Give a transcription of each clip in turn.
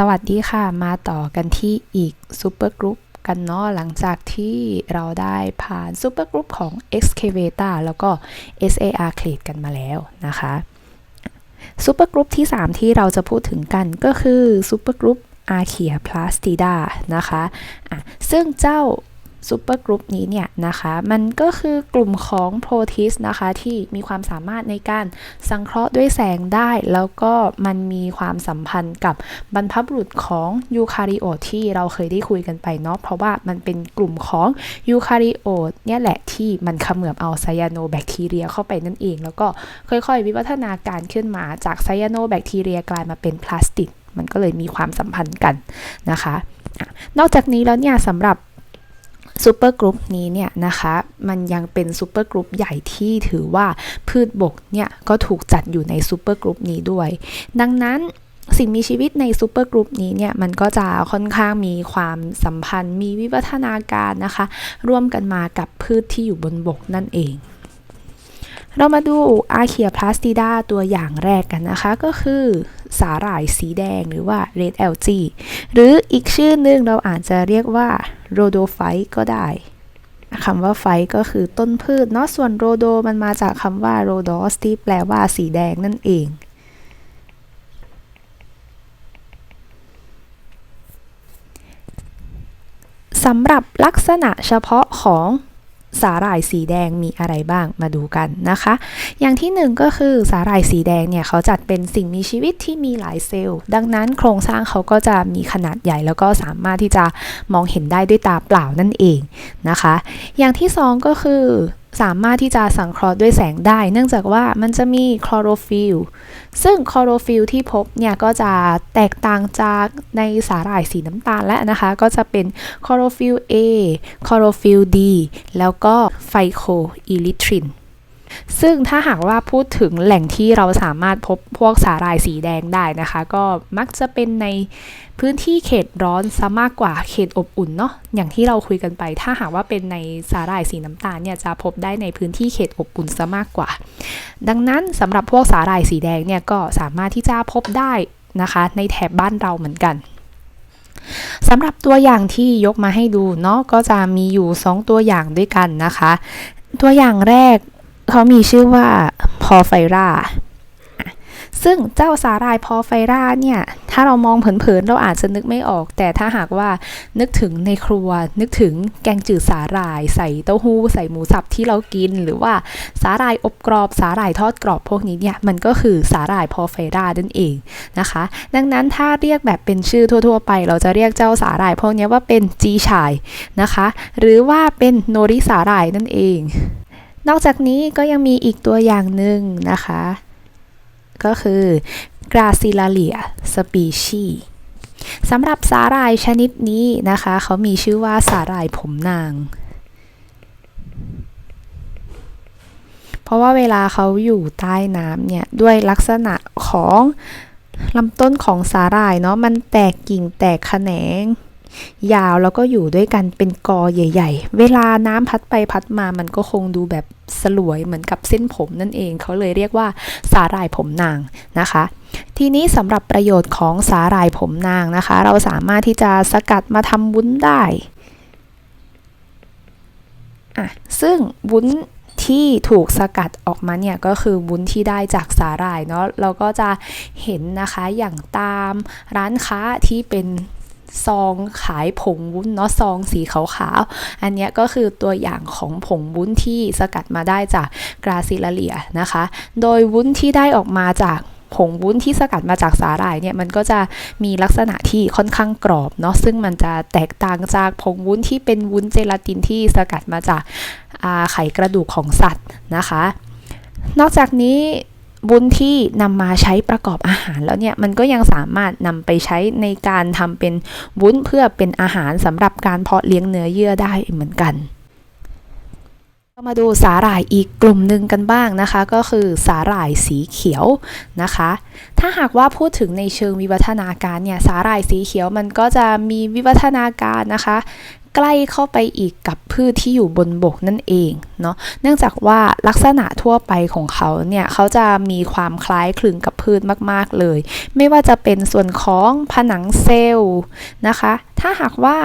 สวัสดีค่ะ มาต่อกันที่อีกซูเปอร์กรุ๊ปกันเนาะหลังจากที่เราได้ผ่านซูเปอร์กรุ๊ปของ Excavator แล้วก็ SAR Clade กันมาแล้วนะคะซูเปอร์กรุ๊ปที่ 3 ที่เราจะพูดถึงกันก็คือซูเปอร์กรุ๊ปอาเคียพลาสติดานะคะะซึ่งเจ้า ซูเปอร์กรุ๊ปนี้เนี่ยนะคะมันก็คือกลุ่มของโปรทีสนะคะที่มีความสามารถในการสังเคราะห์ด้วยแสงได้ แล้วก็มันมีความสัมพันธ์กับบรรพบุรุษของยูคาริโอตที่เราเคยได้คุยกันไปเนาะเพราะว่ามันเป็นกลุ่มของยูคาริโอตเนี่ยแหละที่มันเขมือบเอาไซยาโนแบคทีเรียเข้าไปนั่นเอง แล้วก็ค่อยๆ วิวัฒนาการขึ้นมาจากไซยาโนแบคทีเรียกลายมาเป็นพลาสติก มันก็เลยมีความสัมพันธ์กันนะคะ นอกจากนี้แล้วเนี่ยสำหรับ ซูเปอร์กรุ๊ปนี้เนี่ยนะคะมันยังเป็นซูเปอร์กรุ๊ปใหญ่ที่ถือว่าพืชบกเนี่ยก็ถูกจัดอยู่ในซูเปอร์กรุ๊ปนี้ด้วย ดังนั้นสิ่งมีชีวิตในซูเปอร์กรุ๊ปนี้เนี่ยมันก็จะค่อนข้างมีความสัมพันธ์ มีวิวัฒนาการนะคะ ร่วมกันมากับพืชที่อยู่บนบกนั่นเอง เรามาดูอาเคียพลาสติดาตัวอย่างแรกกันนะคะ ก็คือสาหร่ายสีแดงหรือว่า red algae หรืออีกชื่อนึงเราอาจจะเรียกว่าโรโดไฟก็ได้คำว่าไฟก็คือต้นพืชเนาะส่วนโรโดมันมาจากคำว่าโรโดสที่แปลว่าสีแดงนั่นเองสำหรับลักษณะเฉพาะของ สาหร่ายสีแดงมีอะไรบ้างมาดูกันนะคะ อย่างที่หนึ่งก็คือสาหร่ายสีแดงเนี่ยเขาจัดเป็นสิ่งมีชีวิตที่มีหลายเซลล์ ดังนั้นโครงสร้างเขาก็จะมีขนาดใหญ่แล้วก็สามารถที่จะมองเห็นได้ด้วยตาเปล่านั่นเองนะคะ อย่างที่สองก็คือ สามารถที่จะสังเคราะห์ด้วยแสงได้ เนื่องจากว่ามันจะมีคลอโรฟิลซึ่งคลอโรฟิลที่พบเนี่ยก็จะแตกต่างจากในสาหร่ายสีน้ำตาลและนะคะ ก็จะเป็นคลอโรฟิล A คลอโรฟิล D แล้วก็ไฟโคอิลิทริน ซึ่งถ้าหากว่าพูดถึงแหล่งที่เราสามารถพบพวกสาหร่ายสีแดงได้นะคะ ก็มักจะเป็นในพื้นที่เขตร้อนซะมากกว่าเขตอบอุ่นเนาะอย่างที่เราคุยกันไป ถ้าหากว่าเป็นในสาหร่ายสีน้ำตาลเนี่ยจะพบได้ในพื้นที่เขตอบอุ่นซะมากกว่า ดังนั้นสำหรับพวกสาหร่ายสีแดงเนี่ยก็สามารถที่จะพบได้นะคะ ในแถบบ้านเราเหมือนกันสำหรับตัวอย่างที่ยกมาให้ดูเนาะก็จะมีอยู่ 2 ตัวอย่างด้วยกันนะคะ ตัวอย่างแรก เขามีชื่อว่าพอไฟราซึ่งเจ้าสาหร่ายพอไฟราเนี่ย ถ้าเรามองเผินๆเราอาจจะนึกไม่ออก แต่ถ้าหากว่านึกถึงในครัว นึกถึงแกงจืดสาหร่าย ใส่เต้าหู้ใส่หมูสับที่เรากิน หรือว่าสาหร่ายอบกรอบสาหร่ายทอดกรอบพวกนี้เนี่ย มันก็คือสาหร่ายพอไฟรานั่นเองนะคะ ดังนั้นถ้าเรียกแบบเป็นชื่อทั่ว ๆ ไป เราจะเรียกเจ้าสาหร่ายพวกนี้ว่าเป็นจีชายนะคะ หรือว่าเป็นโนริสาหร่ายนั่นเอง นอกจากนี้ก็ยังมีอีกตัวอย่างหนึ่งนะคะ ก็คือกราซิลาเลียสปีชีสำหรับสาหร่ายชนิดนี้นะคะ เขามีชื่อว่าสาหร่ายผมนาง เพราะว่าเวลาเขาอยู่ใต้น้ำเนี่ย ด้วยลักษณะของลำต้นของสาหร่ายเนาะมันแตกกิ่งแตกแขนง ยาวแล้วก็อยู่ด้วยกันเป็นกอใหญ่ ๆ เวลาน้ำพัดไปพัดมามันก็คงดูแบบสลวยเหมือนกับเส้นผมนั่นเอง เขาเลยเรียกว่าสาหร่ายผมนางนะคะ ทีนี้สำหรับประโยชน์ของสาหร่ายผมนางนะคะ เราสามารถที่จะสกัดมาทำวุ้นได้อะซึ่งวุ้นที่ถูกสกัดออกมาเนี่ยก็คือวุ้นที่ได้จากสาหร่ายเนาะเราก็จะเห็นนะคะอย่างตามร้านค้าที่เป็น ซองขายผงวุ้นเนาะซองสีขาวๆ อันนี้ก็คือตัวอย่างของผงวุ้นที่สกัดมาได้จากกราซิลเลียนะคะ โดยวุ้นที่ได้ออกมาจากผงวุ้นที่สกัดมาจากสาหร่ายเนี่ยมันก็จะมีลักษณะที่ค่อนข้างกรอบเนาะซึ่งมันจะแตกต่างจากผงวุ้นที่เป็นวุ้นเจลาตินที่สกัดมาจากไขกระดูกของสัตว์นะคะ นอกจากนี้ วุ้นที่นำมาใช้ประกอบอาหารแล้วเนี่ยมันก็ยังสามารถนำไปใช้ในการทำเป็นวุ้นเพื่อเป็นอาหารสำหรับการเพาะเลี้ยงเนื้อเยื่อได้เหมือนกันมาดูสาหร่ายอีกกลุ่มหนึ่งกันบ้างนะคะ ก็คือสาหร่ายสีเขียวนะคะ ถ้าหากว่าพูดถึงในเชิงวิวัฒนาการเนี่ยสาหร่ายสีเขียวมันก็จะมีวิวัฒนาการนะคะ ใกล้เข้าไปอีกกับพืชที่อยู่บนบกนั่นเองเนาะเนื่องจากว่าลักษณะทั่วไปของเขาเนี่ยเขาจะมีความคล้ายคลึงกับพืชมากๆเลย ไม่ว่าจะเป็นส่วนของผนังเซลล์นะคะ ถ้าหากว่า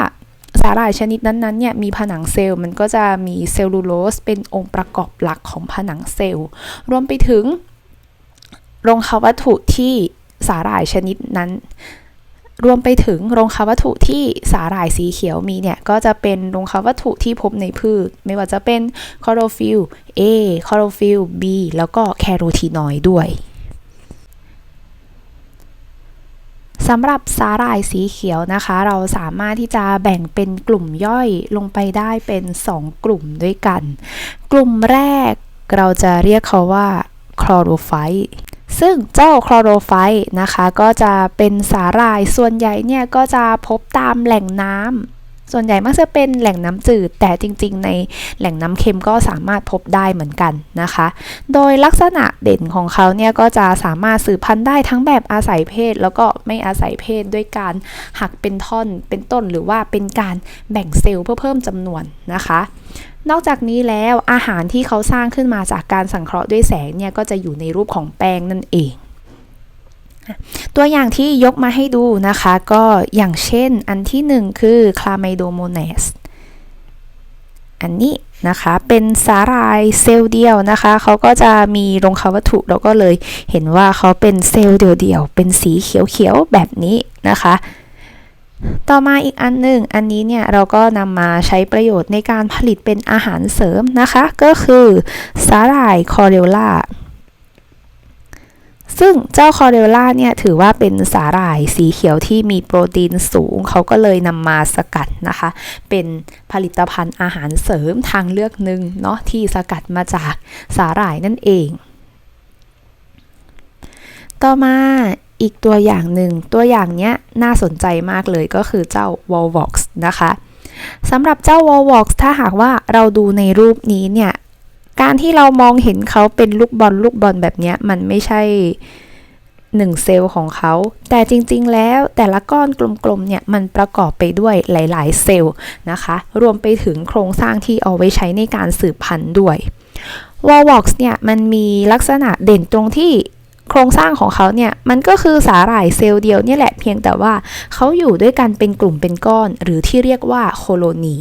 สาหร่ายชนิดนั้นๆเนี่ยมีผนังเซลล์มันก็จะมีเซลลูโลสเป็นองค์ประกอบหลักของผนังเซลล์ รวมไปถึงโรงคาวัตถุที่สาหร่ายชนิดนั้น รวมไปถึงโรงคาวัตถุที่สาหร่ายสีเขียวมีเนี่ย ก็จะเป็นโรงคาวัตถุที่พบในพืช ไม่ว่าจะเป็นคลอโรฟิล A คลอโรฟิล B แล้วก็แคโรทีนอยด์ด้วยสำหรับสาหร่ายสีเขียวนะคะ เราสามารถที่จะแบ่งเป็นกลุ่มย่อยลงไปได้เป็น 2 กลุ่มด้วยกัน กลุ่มแรกเราจะเรียกเขาว่าคลอโรไฟต์ ซึ่งเจ้าคลอโรไฟต์นะคะ ก็จะเป็นสาหร่ายส่วนใหญ่เนี่ยก็จะพบตามแหล่งน้ำ ส่วนใหญ่มักจะเป็นแหล่งน้ำจืด แต่จริงๆ ในแหล่งน้ำเค็มก็สามารถพบได้เหมือนกันนะคะ โดยลักษณะเด่นของเขาเนี่ยก็จะสามารถสืบพันธุ์ได้ทั้งแบบอาศัยเพศ แล้วก็ไม่อาศัยเพศด้วยการหักเป็นท่อนเป็นต้น หรือว่าเป็นการแบ่งเซลล์เพื่อเพิ่มจำนวนนะคะนอกจากนี้แล้วอาหารที่เขาสร้างขึ้นมาจากการสังเคราะห์ด้วยแสงเนี่ยก็จะอยู่ในรูปของแป้งนั่นเอง ตัวอย่างที่ยกมาให้ดูนะคะ ก็อย่างเช่นอันที่หนึ่งคือ c l a m y d o m o n a s อันนี้นะคะ เป็นสาหร่ายเซลล์เดียวนะคะ เขาก็จะมีรงคาวัตถุเราก็เลยเห็นว่าเขาเป็นเซลล์เดียวๆ เป็นสีเขียวๆ แบบนี้นะคะ ต่อมาอีกอันหนึ่ง อันนี้เนี่ยเราก็นำมาใช้ประโยชน์ในการผลิตเป็นอาหารเสริมนะคะ ก็คือสาหร่ายคอเรลล่า ซึ่งเจ้าคอเรลล่าเนี่ยถือว่าเป็นสาหร่ายสีเขียวที่มีโปรตีนสูง เขาก็เลยนำมาสกัดนะคะ เป็นผลิตภัณฑ์อาหารเสริมทางเลือกหนึ่งเนาะที่สกัดมาจากสาหร่ายนั่นเอง ต่อมาอีกตัวอย่างหนึ่ง ตัวอย่างเนี้ยน่าสนใจมากเลยก็คือเจ้า w a l v o x นะคะสำหรับเจ้า w a l v o x ถ้าหากว่าเราดูในรูปนี้เนี่ย การที่เรามองเห็นเขาเป็นลูกบอลลูกบอลแบบนี้มันไม่ใช่หนึ่งเซลล์ของเขา แต่จริงๆ แล้วแต่ละก้อนกลมๆ เนี่ย มันประกอบไปด้วยหลายๆ เซลล์นะคะ รวมไปถึงโครงสร้างที่เอาไว้ใช้ในการสืบพันธุ์ด้วย w a l v o x เนี่ย มันมีลักษณะเด่นตรงที่โครงสร้างของเขาเนี่ย มันก็คือสาหร่ายเซลล์เดียวเนี่ยแหละ เพียงแต่ว่าเขาอยู่ด้วยกันเป็นกลุ่มเป็นก้อน หรือที่เรียกว่าโคโลนี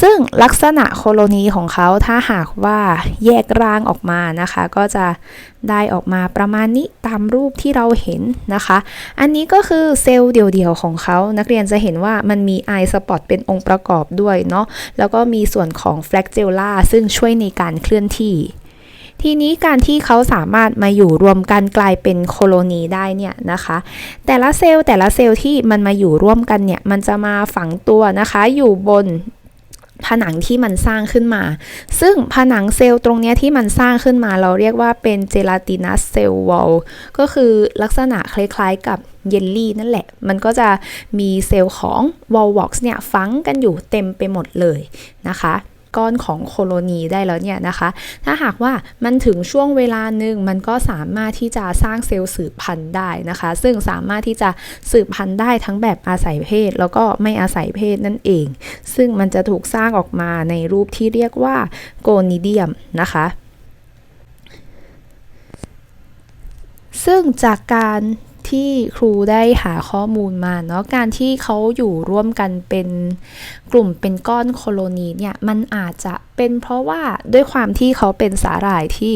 ซึ่งลักษณะโคโลนีของเขาถ้าหากว่าแยกร่างออกมานะคะ ก็จะได้ออกมาประมาณนี้ตามรูปที่เราเห็นนะคะ อันนี้ก็คือเซลล์เดี่ยวๆของเขานักเรียนจะเห็นว่ามันมีไอสปอตเป็นองค์ประกอบด้วยเนาะแล้วก็มีส่วนของแฟลกเจลล่าซึ่งช่วยในการเคลื่อนที่ทีนี้การที่เขาสามารถมาอยู่รวมกันกลายเป็นโคโลนีได้เนี่ยนะคะ แต่ละเซลล์แต่ละเซลล์ที่มันมาอยู่ร่วมกันเนี่ยมันจะมาฝังตัวนะคะ อยู่บน ผนังที่มันสร้างขึ้นมา ซึ่งผนังเซลล์ตรงนี้ที่มันสร้างขึ้นมาเราเรียกว่าเป็นเจลาตินัสเซลล์วอลก็คือลักษณะคล้ายๆกับเยลลี่นั่นแหละ มันก็จะมีเซลล์ของวอลวอกซ์เนี่ยฝังกันอยู่เต็มไปหมดเลยนะคะ ก้อนของโคโลนีได้แล้วเนี่ยนะคะ ถ้าหากว่ามันถึงช่วงเวลาหนึ่งมันก็สามารถที่จะสร้างเซลล์สืบพันธุ์ได้นะคะ ซึ่งสามารถที่จะสืบพันธุ์ได้ทั้งแบบอาศัยเพศ แล้วก็ไม่อาศัยเพศนั่นเอง ซึ่งมันจะถูกสร้างออกมาในรูปที่เรียกว่าโกนิเดียมนะคะซึ่งจากการ ที่ครูได้หาข้อมูลมาเนาะการที่เขาอยู่ร่วมกันเป็นกลุ่มเป็นก้อนโคโลนีเนี่ยมันอาจจะเป็นเพราะว่าด้วยความที่เขาเป็นสาหร่ายที่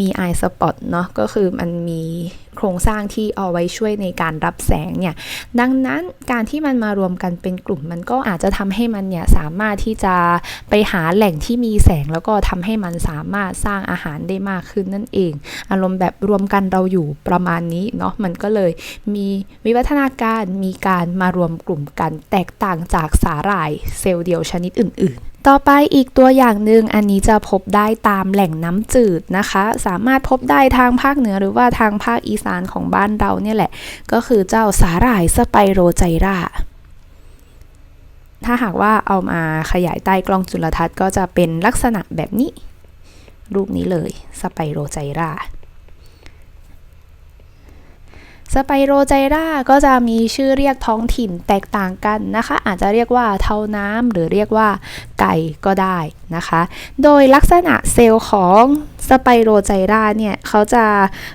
มีไอสปอตเนาะก็คือมันมี โครงสร้างที่เอาไว้ช่วยในการรับแสงเนี่ยดังนั้นการที่มันมารวมกันเป็นกลุ่มมันก็อาจจะทำให้มันเนี่ยสามารถที่จะไปหาแหล่งที่มีแสงแล้วก็ทำให้มันสามารถสร้างอาหารได้มากขึ้นนั่นเอง อารมณ์แบบรวมกันเราอยู่ประมาณนี้เนาะมันก็เลยมีวิวัฒนาการมีการมารวมกลุ่มกันแตกต่างจากสาหร่ายเซลล์เดียวชนิดอื่น ๆ ต่อไปอีกตัวอย่างหนึ่งอันนี้จะพบได้ตามแหล่งน้ำจืดนะคะ สามารถพบได้ทางภาคเหนือหรือว่าทางภาคอีสานของบ้านเราเนี่ยแหละ ก็คือเจ้าสาหร่ายสไปโรไจราถ้าหากว่าเอามาขยายใต้กล้องจุลทรรศน์ก็จะเป็นลักษณะแบบนี้ รูปนี้เลยสไปโรไจรา สไปโรไจราก็จะมีชื่อเรียกท้องถิ่นแตกต่างกันนะคะ อาจจะเรียกว่าเทาน้ำหรือเรียกว่าไก่ก็ได้นะคะ โดยลักษณะเซลล์ของสไปโรไจราเนี่ยเขาจะ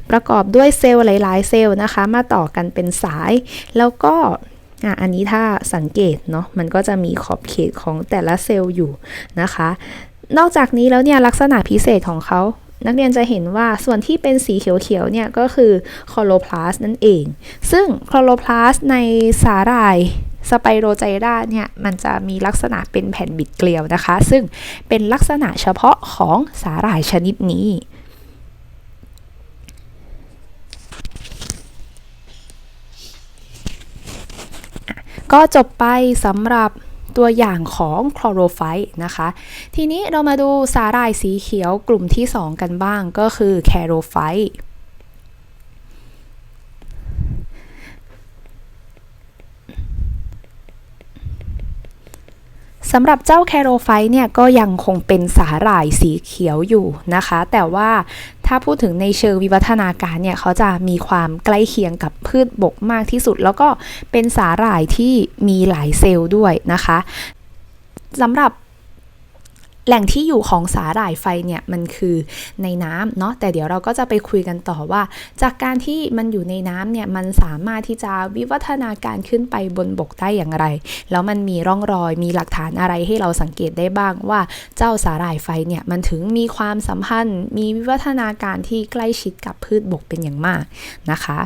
ประกอบด้วยเซลล์หลาย ๆ เซลล์นะคะ มาต่อกันเป็นสาย แล้วก็อันนี้ถ้าสังเกตเนาะมันก็จะมีขอบเขตของแต่ละเซลล์อยู่นะคะ นอกจากนี้แล้วเนี่ยลักษณะพิเศษของเขา นักเรียนจะเห็นว่าส่วนที่เป็นสีเขียวๆเนี่ยก็คือคลอโรพลาสนั่นเอง ซึ่งคลอโรพลาสในสาหร่ายสไปโรไจราเนี่ยมันจะมีลักษณะเป็นแผ่นบิดเกลียวนะคะ ซึ่งเป็นลักษณะเฉพาะของสาหร่ายชนิดนี้ก็จบไปสำหรับ ตัวอย่างของคลอโรไฟต์นะคะ ทีนี้เรามาดูสาหร่ายสีเขียวกลุ่มที่ 2 กันบ้างก็คือแคโรไฟต์ สำหรับเจ้าแคโรไฟต์เนี่ยก็ยังคงเป็นสาหร่ายสีเขียวอยู่นะคะ แต่ว่าถ้าพูดถึงในเชิงวิวัฒนาการเนี่ยเขาจะมีความใกล้เคียงกับพืชบกมากที่สุด แล้วก็เป็นสาหร่ายที่มีหลายเซลล์ด้วยนะคะสำหรับ แหล่งที่อยู่ของสาหร่ายไฟเนี่ยมันคือในน้ำเนาะแต่เดี๋ยวเราก็จะไปคุยกันต่อว่า จากการที่มันอยู่ในน้ำเนี่ยมันสามารถที่จะวิวัฒนาการขึ้นไปบนบกได้อย่างไร แล้วมันมีร่องรอยมีหลักฐานอะไรให้เราสังเกตได้บ้างว่าเจ้าสาหร่ายไฟเนี่ยมันถึงมีความสัมพันธ์ มีวิวัฒนาการที่ใกล้ชิดกับพืชบกเป็นอย่างมากนะคะ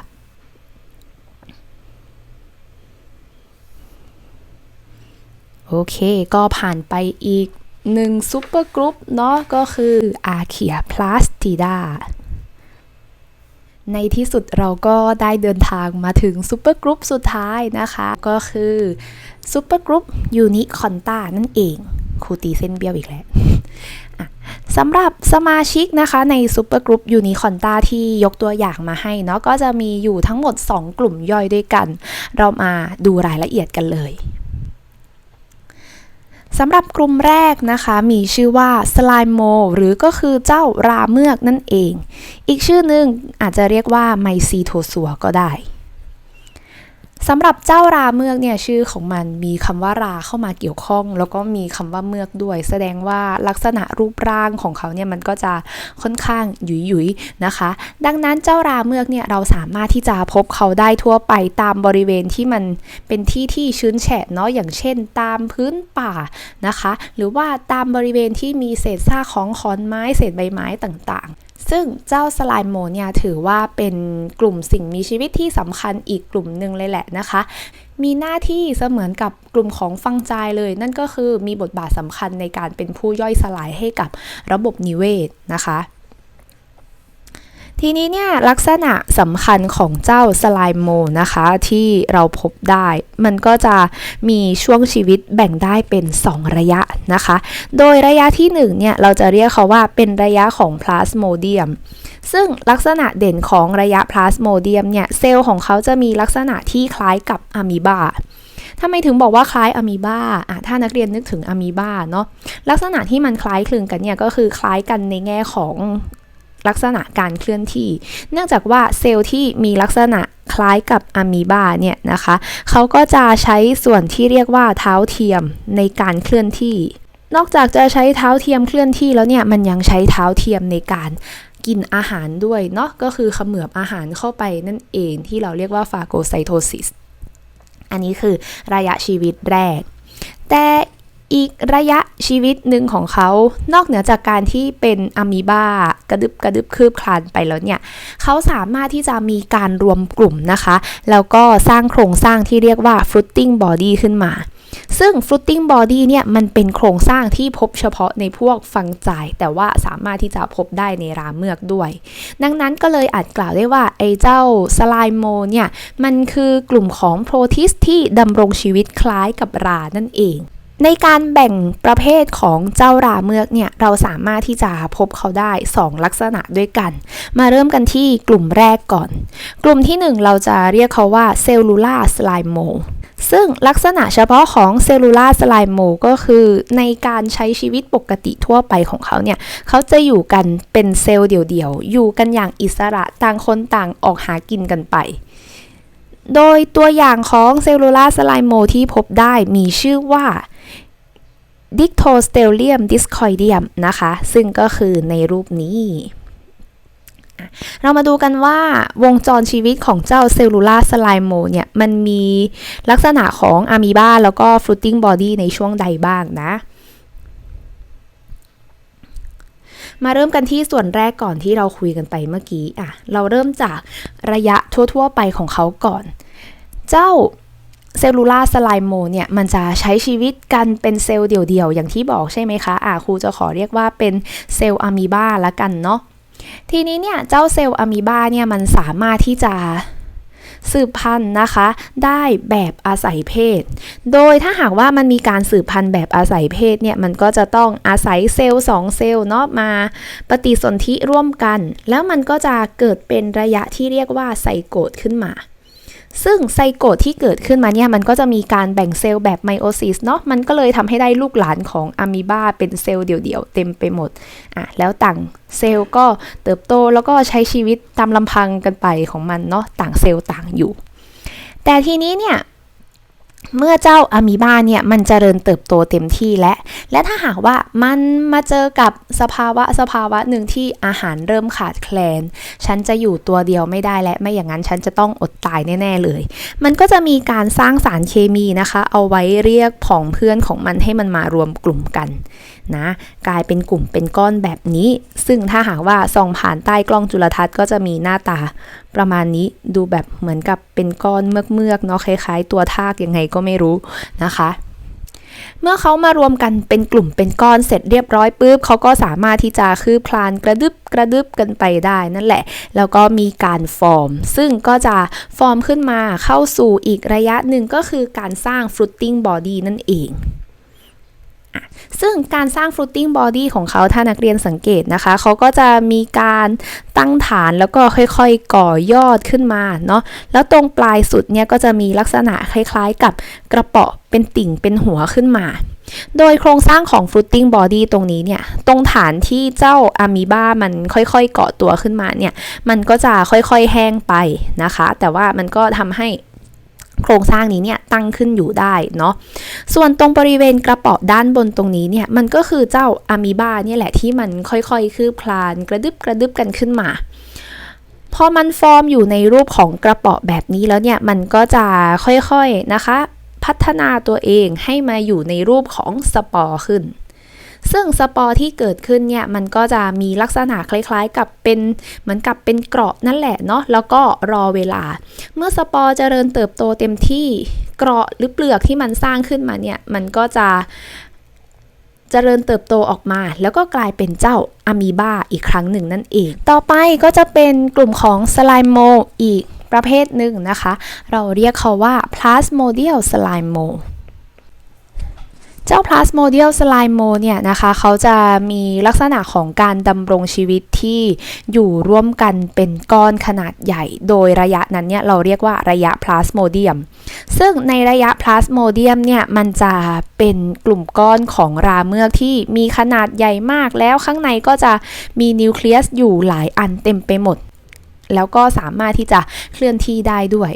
โอเค ก็ผ่านไปอีก หนึ่งซูเปอร์กรุ๊ปเนาะก็คืออาเคียพลาสติดาในที่สุดเราก็ได้เดินทางมาถึงซูเปอร์กรุ๊ปสุดท้ายนะคะ ก็คือซูเปอร์กรุ๊ปยูนิคอนตานั่นเองครูตีเส้นเบี้ยวอีกแล้วสำหรับสมาชิกนะคะในซูเปอร์กรุ๊ปยูนิคอนตาที่ยกตัวอย่างมาให้เนาะก็จะมีอยู่ทั้งหมด 2 กลุ่มย่อยด้วยกัน เรามาดูรายละเอียดกันเลย สำหรับกลุ่มแรกนะคะมีชื่อว่าสไลโมหรือก็คือเจ้าราเมือกนั่นเอง อีกชื่อหนึ่งอาจจะเรียกว่าไมซีโทซัวก็ได้ สำหรับเจ้าราเมือกเนี่ยชื่อของมันมีคำว่าราเข้ามาเกี่ยวข้อง แล้วก็มีคำว่าเมือกด้วย แสดงว่าลักษณะรูปร่างของเขาเนี่ยมันก็จะค่อนข้างหยุยหยุยนะคะ ดังนั้นเจ้าราเมือกเนี่ยเราสามารถที่จะพบเขาได้ทั่วไปตามบริเวณที่มันเป็นที่ที่ชื้นแฉะเนาะอย่างเช่น ตามพื้นป่านะคะ หรือว่าตามบริเวณที่มีเศษซากของขอนไม้เศษใบไม้ต่างๆ ซึ่งเจ้าสไลม์โมเนี่ยถือว่าเป็นกลุ่มสิ่งมีชีวิตที่สำคัญอีกกลุ่มหนึ่งเลยแหละนะคะ มีหน้าที่เสมือนกับกลุ่มของฟังจายเลย นั่นก็คือมีบทบาทสำคัญในการเป็นผู้ย่อยสลายให้กับระบบนิเวศนะคะ ทีนี้เนี่ยลักษณะสำคัญของเจ้าสไลโมนะคะที่เราพบได้ มันก็จะมีช่วงชีวิตแบ่งได้เป็น 2 ระยะนะคะ โดยระยะที่ 1 เนี่ย เราจะเรียกเขาว่าเป็นระยะของพลาสโมเดียมซึ่งลักษณะเด่นของระยะพลาสโมเดียมเนี่ย เซลล์ของเขาจะมีลักษณะที่คล้ายกับอะมีบาทำไมถึงบอกว่าคล้ายอะมีบาอะถ้านักเรียนนึกถึงอะมีบาเนาะลักษณะที่มันคล้ายคลึงกันเนี่ยก็คือคล้ายกันในแง่ของ ลักษณะการเคลื่อนที่ เนื่องจากว่าเซลล์ที่มีลักษณะคล้ายกับอะมีบาเนี่ยนะคะเขาก็จะใช้ส่วนที่เรียกว่าเท้าเทียมในการเคลื่อนที่ นอกจากจะใช้เท้าเทียมเคลื่อนที่แล้วเนี่ยมันยังใช้เท้าเทียมในการกินอาหารด้วยเนาะก็คือเขมือบอาหารเข้าไปนั่นเองที่เราเรียกว่าฟาโกไซโทซิสอันนี้คือระยะชีวิตแรก แต่ อีกระยะชีวิตหนึ่งของเขา นอกเหนือจากการที่เป็นอะมีบากระดึบกระดึบคืบคลานไปแล้วเนี่ย เขาสามารถที่จะมีการรวมกลุ่มนะคะ แล้วก็สร้างโครงสร้างที่เรียกว่า fruiting body ขึ้นมา ซึ่ง fruiting body เนี่ย มันเป็นโครงสร้างที่พบเฉพาะในพวกฟังจ่าย แต่ว่าสามารถที่จะพบได้ในราเมือกด้วย ดังนั้นก็เลยอาจกล่าวได้ว่า ไอ้เจ้าสไลโมเนี่ย มันคือกลุ่มของโปรติสที่ดำรงชีวิตคล้ายกับรานั่นเอง ในการแบ่งประเภทของเจ้าราเมือกเนี่ยเราสามารถที่จะพบเขาได้ 2 ลักษณะด้วยกัน มาเริ่มกันที่กลุ่มแรกก่อน กลุ่มที่ 1 เราจะเรียกเขาว่าเซลลูลาสไลโมซึ่งลักษณะเฉพาะของเซลลูลาสไลโมก็คือในการใช้ชีวิตปกติทั่วไปของเขาเนี่ย เขาจะอยู่กันเป็นเซลล์เดี่ยวๆ อยู่กันอย่างอิสระต่างคนต่างออกหากินกันไปโดยตัวอย่างของเซลลูลาสไลโมที่พบได้มีชื่อว่า Dictyostelium discoideum นะคะ ซึ่งก็คือในรูปนี้ เรามาดูกันว่าวงจรชีวิตของเจ้าเซลลูลาสไลโมเนี่ย มันมีลักษณะของอะมีบาแล้วก็ฟลูติ้งบอดี้ในช่วงใดบ้างนะมาเริ่มกันที่ส่วนแรกก่อนที่เราคุยกันไปเมื่อกี้อะ เราเริ่มจากระยะทั่ว ๆ ไปของเขาก่อน เจ้า เซลลูลาสไลโมเนี่ยมันจะใช้ชีวิตกันเป็นเซลล์เดี่ยวๆ อย่างที่บอกใช่ไหมคะอะครูจะขอเรียกว่าเป็นเซลล์อะมีบาละกันเนาะทีนี้เนี่ยเจ้าเซลล์อะมีบาเนี่ยมันสามารถที่จะสืบพันธุ์นะคะ ได้แบบอาศัยเพศ โดยถ้าหากว่ามันมีการสืบพันธุ์แบบอาศัยเพศเนี่ยมันก็จะต้องอาศัยเซลล์2เซลล์เนาะมาปฏิสนธิร่วมกัน แล้วมันก็จะเกิดเป็นระยะที่เรียกว่าไซโกตขึ้นมา ซึ่งไซโกตที่เกิดขึ้นมาเนี่ยมันก็จะมีการแบ่งเซลล์แบบไมโอซิสเนาะมันก็เลยทำให้ได้ลูกหลานของอะมีบาเป็นเซลล์เดี่ยวๆ เต็มไปหมดอะแล้วต่างเซลล์ก็เติบโตแล้วก็ใช้ชีวิตตามลำพังกันไปของมันเนาะต่างเซลล์ต่างอยู่ แต่ทีนี้เนี่ยเมื่อเจ้าอะมีบาเนี่ยมันจเจริญเติบโตเต็มที่และ และถ้าหากว่ามันมาเจอกับสภาวะสภาวะหนึ่งที่อาหารเริ่มขาดแคลน ฉันจะอยู่ตัวเดียวไม่ได้และไม่อย่างนั้นฉันจะต้องอดตายแน่ ๆเลย มันก็จะมีการสร้างสารเคมีนะคะ เอาไว้เรียกผองเพื่อนของมันให้มันมารวมกลุ่มกันนะกลายเป็นกลุ่มเป็นก้อนแบบนี้ ซึ่งถ้าหากว่าส่องผ่านใต้กล้องจุลทรรศน์ก็จะมีหน้าตา ประมาณนี้ดูแบบเหมือนกับเป็นก้อนเมือกเมือกเนาะคล้ายๆ ตัวทากยังไงก็ไม่รู้นะคะ เมื่อเขามารวมกันเป็นกลุ่มเป็นก้อนเสร็จเรียบร้อยปุ๊บเขาก็สามารถที่จะคืบคลานกระดึบกระดึบกันไปได้นั่นแหละ แล้วก็มีการฟอร์ม ซึ่งก็จะฟอร์มขึ้นมาเข้าสู่อีกระยะหนึ่งก็คือการสร้างฟรุตติ้งบอดี้นั่นเอง ซึ่งการสร้าง floating body ของเขาถ้านักเรียนสังเกตนะคะ เขาก็จะมีการตั้งฐานแล้วก็ค่อยๆ ก่อยอดขึ้นมาเนาะแล้วตรงปลายสุดเนี่ยก็จะมีลักษณะคล้ายๆ กับกระเปาะเป็นติ่งเป็นหัวขึ้นมา โดยโครงสร้างของ floating body ตรงนี้เนี่ย ตรงฐานที่เจ้าอะมีบามันค่อยๆ เกาะตัวขึ้นมาเนี่ย มันก็จะค่อยๆ แห้งไปนะคะ แต่ว่ามันก็ทำให้ โครงสร้างนี้เนี่ยตั้งขึ้นอยู่ได้เนาะ ส่วนตรงบริเวณกระเป๋าด้านบนตรงนี้เนี่ยมันก็คือเจ้าอะมีบาเนี่ยแหละที่มันค่อยๆ คืบคลานกระดึบกระดึบกันขึ้นมาพอมันฟอร์มอยู่ในรูปของกระเป๋าแบบนี้แล้วเนี่ยมันก็จะค่อยๆนะคะ พัฒนาตัวเองให้มาอยู่ในรูปของสปอร์ขึ้น ซึ่งสปอร์ที่เกิดขึ้นเนี่ยมันก็จะมีลักษณะคล้ายๆ กับเป็นเหมือนกับเป็นเกราะนั่นแหละเนาะแล้วก็รอเวลา เมื่อสปอร์เจริญเติบโตเต็มที่เกราะหรือเปลือกที่มันสร้างขึ้นมาเนี่ยมันก็จะเจริญเติบโตออกมา แล้วก็กลายเป็นเจ้าอะมีบาอีกครั้งหนึ่งนั่นเอง ต่อไปก็จะเป็นกลุ่มของสไลโมอีกประเภทหนึ่งนะคะ เราเรียกเขาว่า plasmodial slime เจ้า Plasmodial slime mold เนี่ยนะคะเขาจะมีลักษณะของการดำรงชีวิตที่อยู่ร่วมกันเป็นก้อนขนาดใหญ่ โดยระยะนั้นเนี่ยเราเรียกว่าระยะ Plasmodium ซึ่งในระยะ Plasmodium เนี่ยมันจะเป็นกลุ่มก้อนของราเมือกที่มีขนาดใหญ่มากแล้วข้างในก็จะมีนิวเคลียสอยู่หลายอันเต็มไปหมด แล้วก็สามารถที่จะเคลื่อนที่ได้ด้วย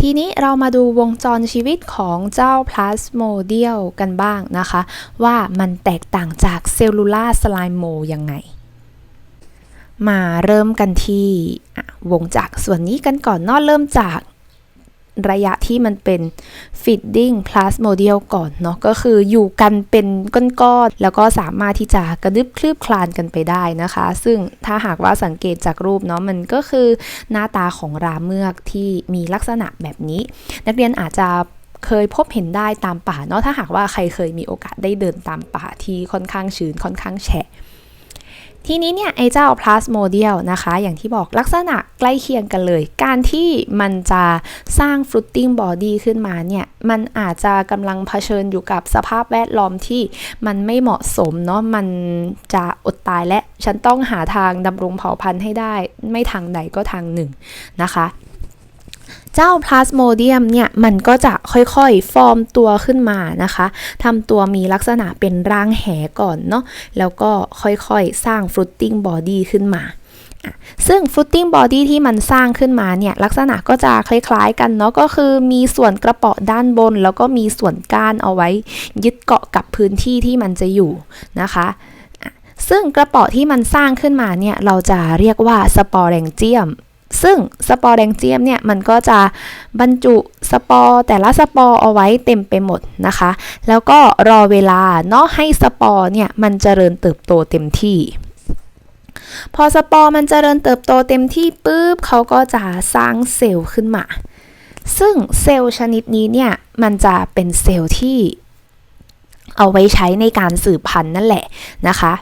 ทีนี้เรามาดูวงจรชีวิตของเจ้าพลาสโมเดียลกันบ้างนะคะ ว่ามันแตกต่างจากเซลลูลาสไลโมยังไง มาเริ่มกันที่วงจากส่วนนี้กันก่อนนอเริ่มจาก ระยะที่มันเป็น feeding plasmodial ก่อนเนาะก็คืออยู่กันเป็นก้อนๆแล้วก็สามารถที่จะกระดึบคลืบคลานกันไปได้นะคะ ซึ่งถ้าหากว่าสังเกตจากรูปเนาะมันก็คือหน้าตาของราเมือกที่มีลักษณะแบบนี้ นักเรียนอาจจะเคยพบเห็นได้ตามป่าเนาะถ้าหากว่าใครเคยมีโอกาสได้เดินตามป่าที่ค่อนข้างชื้นค่อนข้างแฉะ ทีนี้เนี่ยไอ้เจ้า plasmodial นะคะ อย่างที่บอกลักษณะใกล้เคียงกันเลย การที่มันจะสร้าง fruiting body ขึ้นมาเนี่ย มันอาจจะกำลังเผชิญอยู่กับสภาพแวดล้อมที่มันไม่เหมาะสมเนาะ มันจะอดตายและ ฉันต้องหาทางดำรงเผ่าพันธุ์ให้ได้ ไม่ทางใดก็ทางหนึ่งนะคะ เจ้าพลาสโมเดียมเนี่ยมันก็จะค่อยๆ ฟอร์มตัวขึ้นมานะคะทำตัวมีลักษณะเป็นร่างแหก่อนเนาะแล้วก็ค่อยๆ สร้างฟรุตติ้งบอดี้ขึ้นมาซึ่ง footing body ที่มันสร้างขึ้นมาเนี่ยลักษณะก็จะคล้ายๆกันเนาะก็คือมีส่วนกระเปาะด้านบน แล้วก็มีส่วนก้านเอาไว้ ยึดเกาะกับพื้นที่ที่มันจะอยู่นะคะอะซึ่งกระเปาะที่มันสร้างขึ้นมาเนี่ยเราจะเรียกว่าสปอร์แรงเจียม ซึ่งสปอร์แรงเจียมเนี่ยมันก็จะบรรจุสปอร์แต่ละสปอร์เอาไว้เต็มไปหมดนะคะ แล้วก็รอเวลาเนาะให้สปอร์เนี่ยมันเจริญเติบโตเต็มที่ พอสปอร์มันเจริญเติบโตเต็มที่ปุ๊บเขาก็จะสร้างเซลล์ขึ้นมา ซึ่งเซลล์ชนิดนี้เนี่ยมันจะเป็นเซลล์ที่เอาไว้ใช้ในการสืบพันธุ์นั่นแหละนะคะ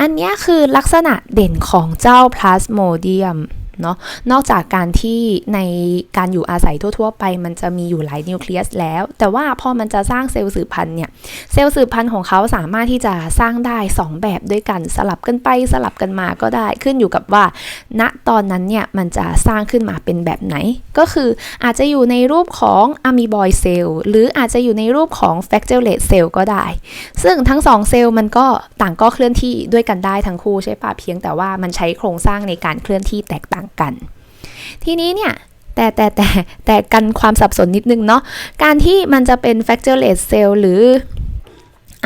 อันนี้คือลักษณะเด่นของเจ้าพลาสโมเดียม เนาะนอกจากการที่ในการอยู่อาศัยทั่ว ๆ ไป มันจะมีอยู่หลายนิวเคลียสแล้ว แต่ว่าพอมันจะสร้างเซลล์สืบพันธุ์เนี่ยเซลล์สืบพันธุ์ของเขาสามารถที่จะสร้างได้ 2 แบบด้วยกันสลับกันไปสลับกันมาก็ได้ขึ้นอยู่กับว่า ณตอนนั้นเนี่ยมันจะสร้างขึ้นมาเป็นแบบไหน ก็คืออาจจะอยู่ในรูปของอะมีบอยเซลล์หรืออาจจะอยู่ในรูปของแฟกเจอเลตเซลล์ก็ได้ ซึ่งทั้ง 2 เซลล์มันก็ต่างก็เคลื่อนที่ด้วยกันได้ทั้งคู่ใช่ปะเพียงแต่ว่ามันใช้โครงสร้างในการเคลื่อนที่แตกต่างกัน ทีนี้เนี่ยแต่แต่แต่แต่กันความสับสนนิดนึงเนาะการที่มันจะเป็น fractureless cell หรือ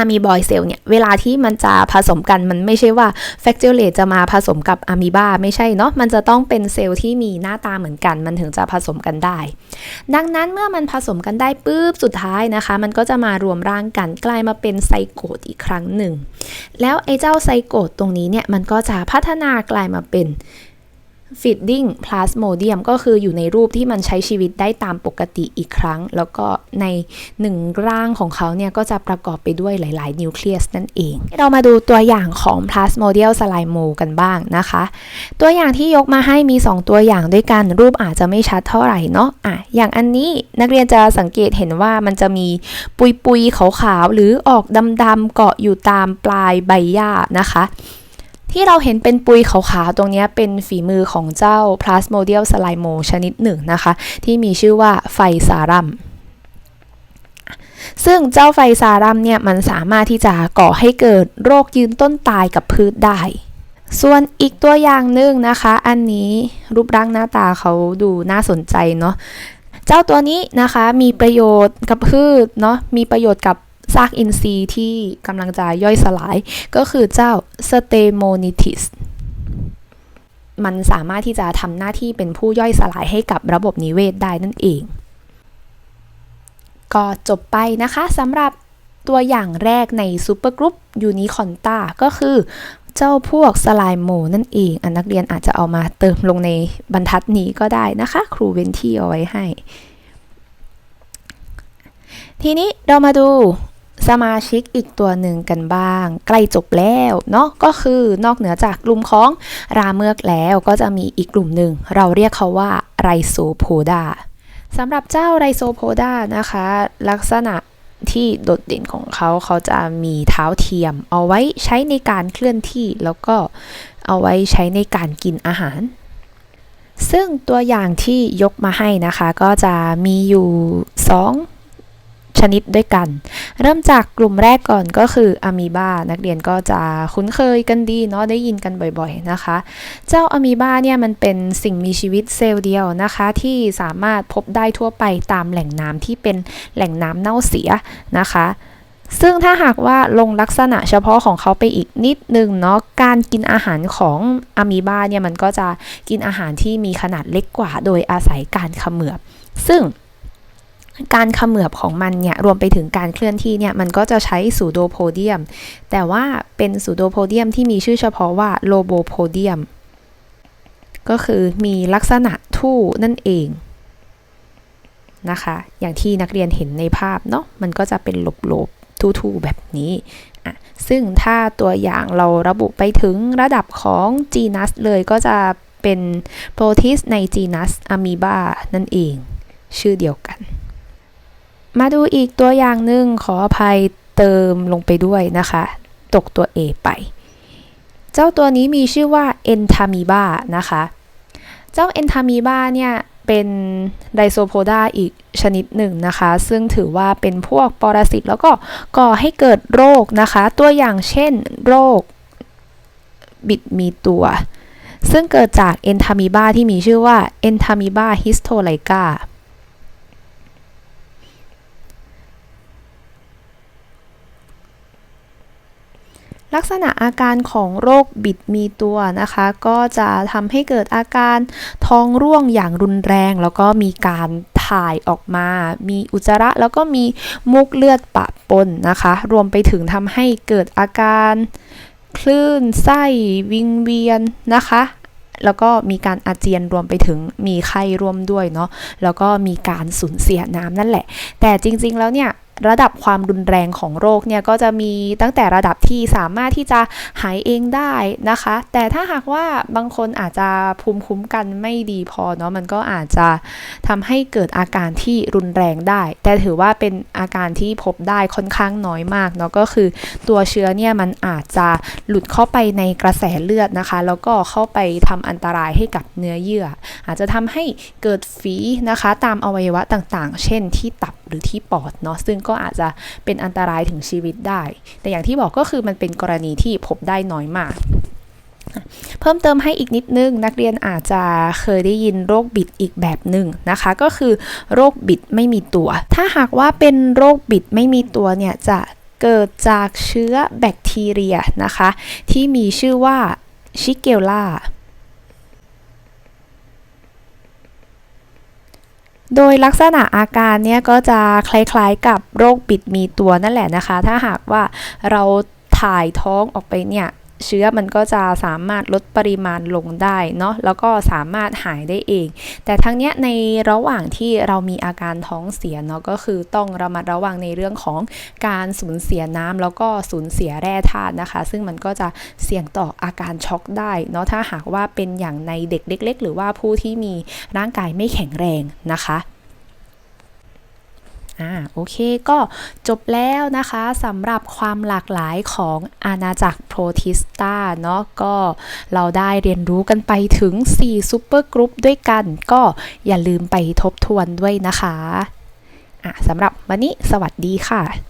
อะมีบอยเซลเนี่ย เวลาที่มันจะผสมกันมันไม่ใช่ว่า fractureless จะมาผสมกับอะมีบาไม่ใช่เนาะมันจะต้องเป็นเซลล์ที่มีหน้าตาเหมือนกัน มันถึงจะผสมกันได้ ดังนั้นเมื่อมันผสมกันได้ปุ๊บสุดท้ายนะคะ มันก็จะมารวมร่างกันกลายมาเป็นไซโกตอีกครั้งหนึ่ง แล้วไอ้เจ้าไซโกตตรงนี้เนี่ย มันก็จะพัฒนากลายมาเป็น feeding plasmodium ก็คืออยู่ในรูปที่มันใช้ชีวิตได้ตามปกติอีกครั้ง แล้วก็ในหนึ่งร่างของเขาเนี่ยก็จะประกอบไปด้วยหลาย ๆ นิวเคลียสนั่นเอง เรามาดูตัวอย่างของ plasmodial slime mold กันบ้างนะคะ ตัวอย่างที่ยกมาให้มี 2 ตัวอย่างด้วยกัน รูปอาจจะไม่ชัดเท่าไหร่เนาะอะอย่างอันนี้นักเรียนจะสังเกตเห็นว่ามันจะมีปุยๆขาวๆหรือออกดำๆเกาะอยู่ตามปลายใบหญ้านะคะ ที่เราเห็นเป็นปุยขาวๆ ตรงนี้เป็นฝีมือของเจ้า Plasmodial Slimo ชนิดหนึ่งนะคะ ที่มีชื่อว่าไฟซารัมซึ่งเจ้าไฟซารัมเนี่ยมันสามารถที่จะก่อให้เกิดโรคยืนต้นตายกับพืชได้ ส่วนอีกตัวอย่างหนึ่งนะคะ อันนี้รูปร่างหน้าตาเขาดูน่าสนใจเนาะ เจ้าตัวนี้นะคะมีประโยชน์กับพืชเนาะ มีประโยชน์กับ ซากอินทรีย์ที่กำลังจะย่อยสลาย ก็คือเจ้าสเตโมนิทิสมันสามารถที่จะทำหน้าที่เป็นผู้ย่อยสลายให้กับระบบนิเวศได้นั่นเอง ก็จบไปนะคะสำหรับตัวอย่างแรกในซูเปอร์กรุ๊ปยูนิคอนตาก็คือเจ้าพวกสไลม์โมนั่นเองอันนักเรียนอาจจะเอามาเติมลงในบรรทัดนี้ก็ได้นะคะ ครูเว้นที่เอาไว้ให้ ทีนี้เรามาดู สมาชิกอีกตัวหนึ่งกันบ้าง ใกล้จบแล้วเนาะก็คือนอกเหนือจากกลุ่มของราเมือกแล้วก็จะมีอีกกลุ่มหนึ่ง เราเรียกเขาว่าไรโซโพดาสำหรับเจ้าไรโซโพดานะคะ ลักษณะที่โดดเด่นของเขาเขาจะมีเท้าเทียม เอาไว้ใช้ในการเคลื่อนที่แล้วก็เอาไว้ใช้ในการกินอาหาร ซึ่งตัวอย่างที่ยกมาให้นะคะ ก็จะมีอยู่ 2 ชนิดด้วยกัน เริ่มจากกลุ่มแรกก่อนก็คืออะมีบา นักเรียนก็จะคุ้นเคยกันดีเนาะได้ยินกันบ่อยๆนะคะ เจ้าอะมีบาเนี่ยมันเป็นสิ่งมีชีวิตเซลล์เดียวนะคะ ที่สามารถพบได้ทั่วไปตามแหล่งน้ำที่เป็นแหล่งน้ำเน่าเสียนะคะซึ่งถ้าหากว่าลงลักษณะเฉพาะของเขาไปอีกนิดนึงเนาะการกินอาหารของอะมีบาเนี่ยมันก็จะกินอาหารที่มีขนาดเล็กกว่า โดยอาศัยการเขมือบ ซึ่ง การขมือบของมันเนี่ยรวมไปถึงการเคลื่อนที่เนี่ยมันก็จะใช้สูโดโพเดียม แต่ว่าเป็นสูโดโพเดียมที่มีชื่อเฉพาะว่าโลโบโพเดียม ก็คือมีลักษณะทู่นั่นเองนะคะ อย่างที่นักเรียนเห็นในภาพเนาะมันก็จะเป็นหลบๆทู่ๆแบบนี้อะซึ่งถ้าตัวอย่างเราระบุไปถึงระดับของจีนัสเลยก็จะเป็นโปรติสในจีนัสอะมีบานั่นเอง ชื่อเดียวกัน มาดูอีกตัวอย่างหนึ่งขออภัยเติมลงไปด้วยนะคะ ตกตัว A ไป เจ้าตัวนี้มีชื่อว่าเอนทามีบานะคะ เจ้าเอนทามีบาเนี่ยเป็นไดโซโพดาอีกชนิดหนึ่งนะคะ ซึ่งถือว่าเป็นพวกปรสิตแล้วก็ก่อให้เกิดโรคนะคะ ตัวอย่างเช่นโรคบิดมีตัว ซึ่งเกิดจากเอนทามีบาที่มีชื่อว่าเอนทามีบาฮิสโทไลกา ลักษณะอาการของโรคบิดมีตัวนะคะ ก็จะทำให้เกิดอาการท้องร่วงอย่างรุนแรง แล้วก็มีการถ่ายออกมา มีอุจจาระแล้วก็มีมุกเลือดปะปนนะคะ รวมไปถึงทำให้เกิดอาการคลื่นไส้วิงเวียนนะคะ แล้วก็มีการอาเจียนรวมไปถึงมีไข้ร่วมด้วยเนาะแล้วก็มีการสูญเสียน้ำนั่นแหละ แต่จริงๆแล้วเนี่ย ระดับความรุนแรงของโรคเนี่ยก็จะมีตั้งแต่ระดับที่สามารถที่จะหายเองได้นะคะ แต่ถ้าหากว่าบางคนอาจจะภูมิคุ้มกันไม่ดีพอเนาะมันก็อาจจะทำให้เกิดอาการที่รุนแรงได้ แต่ถือว่าเป็นอาการที่พบได้ค่อนข้างน้อยมากเนาะก็คือตัวเชื้อเนี่ยมันอาจจะหลุดเข้าไปในกระแสเลือดนะคะ แล้วก็เข้าไปทำอันตรายให้กับเนื้อเยื่อ อาจจะทำให้เกิดฝีนะคะ ตามอวัยวะต่างๆ เช่นที่ตับหรือที่ปอดเนาะซึ่งก็อาจจะเป็นอันตรายถึงชีวิตได้ แต่อย่างที่บอกก็คือมันเป็นกรณีที่พบได้น้อยมากเพิ่มเติมให้อีกนิดนึง นักเรียนอาจจะเคยได้ยินโรคบิดอีกแบบหนึ่งนะคะ ก็คือโรคบิดไม่มีตัว ถ้าหากว่าเป็นโรคบิดไม่มีตัวเนี่ยจะเกิดจากเชื้อแบคทีเรียนะคะ ที่มีชื่อว่าชิเกลลา โดยลักษณะอาการเนี่ยก็จะคล้ายๆกับโรคบิดมีตัวนั่นแหละนะคะ ถ้าหากว่าเราถ่ายท้องออกไปเนี่ย เชื้อมันก็จะสามารถลดปริมาณลงได้เนาะแล้วก็สามารถหายได้เอง แต่ทั้งเนี้ยในระหว่างที่เรามีอาการท้องเสียเนาะก็คือต้องระมัดระวังในเรื่องของการสูญเสียน้ำแล้วก็สูญเสียแร่ธาตุนะคะ ซึ่งมันก็จะเสี่ยงต่ออาการช็อกได้เนาะถ้าหากว่าเป็นอย่างในเด็กเล็ก ๆ หรือว่าผู้ที่มีร่างกายไม่แข็งแรงนะคะ อ่าโอเคก็จบแล้วนะคะสำหรับความหลากหลายของอาณาจักรโปรติสตาเนาะก็เราได้เรียนรู้กันไปถึง 4 ซูเปอร์กรุ๊ปด้วยกัน ก็อย่าลืมไปทบทวนด้วยนะคะอะสำหรับวันนี้สวัสดีค่ะ